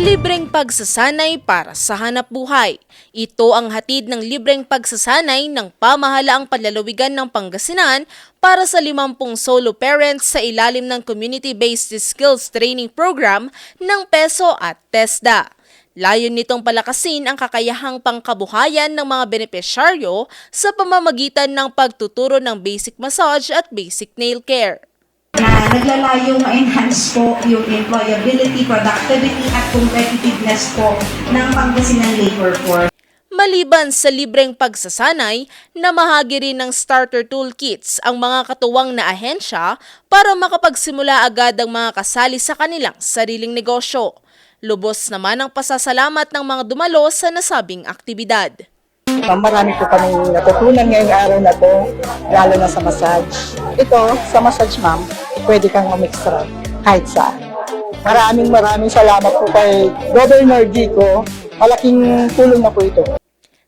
Libreng pagsasanay para sa hanap buhay. Ito ang hatid ng libreng pagsasanay ng pamahalaang panlalawigan ng Pangasinan para sa 50 solo parents sa ilalim ng Community-Based Skills Training Program ng PESO at TESDA. Layon nitong palakasin ang kakayahang pangkabuhayan ng mga benepisyaryo sa pamamagitan ng pagtuturo ng basic massage at basic nail care. Na naglalayong ma-enhance po yung employability, productivity at competitiveness po ng Pangasinan labor force. Maliban sa libreng pagsasanay, namahagi rin ng starter toolkits ang mga katuwang na ahensya para makapagsimula agad ang mga kasali sa kanilang sariling negosyo. Lubos naman ang pasasalamat ng mga dumalo sa nasabing aktibidad. Ma'am, marami po kami natutunan ngayong araw na to, lalo na sa massage. Ito, sa massage ma'am, pwede kang mamixtra kahit saan. Maraming maraming salamat po kay Governor Gico. Malaking tulong na po ito.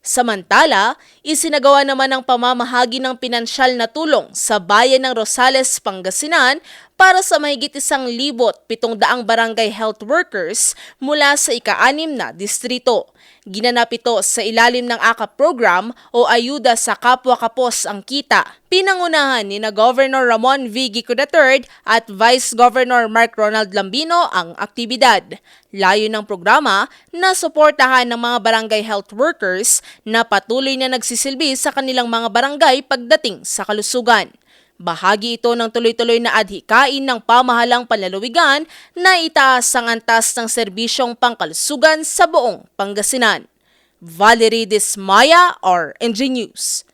Samantala, isinagawa naman ang pamamahagi ng pinansyal na tulong sa bayan ng Rosales, Pangasinan para sa mahigit isang libot pitong daang barangay health workers mula sa ika-anim na distrito. Ginanap ito sa ilalim ng AKA program o Ayuda sa Kapwa Kapos ang Kita. Pinangunahan ni na Governor Ramon V. Gico III at Vice Governor Mark Ronald Lambino ang aktibidad. Layo ng programa na suportahan ng mga barangay health workers na patuloy na nagsisilbi sa kanilang mga barangay pagdating sa kalusugan. Bahagi ito ng tuloy-tuloy na adhikain ng pamahalang panlalawigan na itaas ang antas ng serbisyong pangkalusugan sa buong Pangasinan. Valerie Dismaya, RNG News.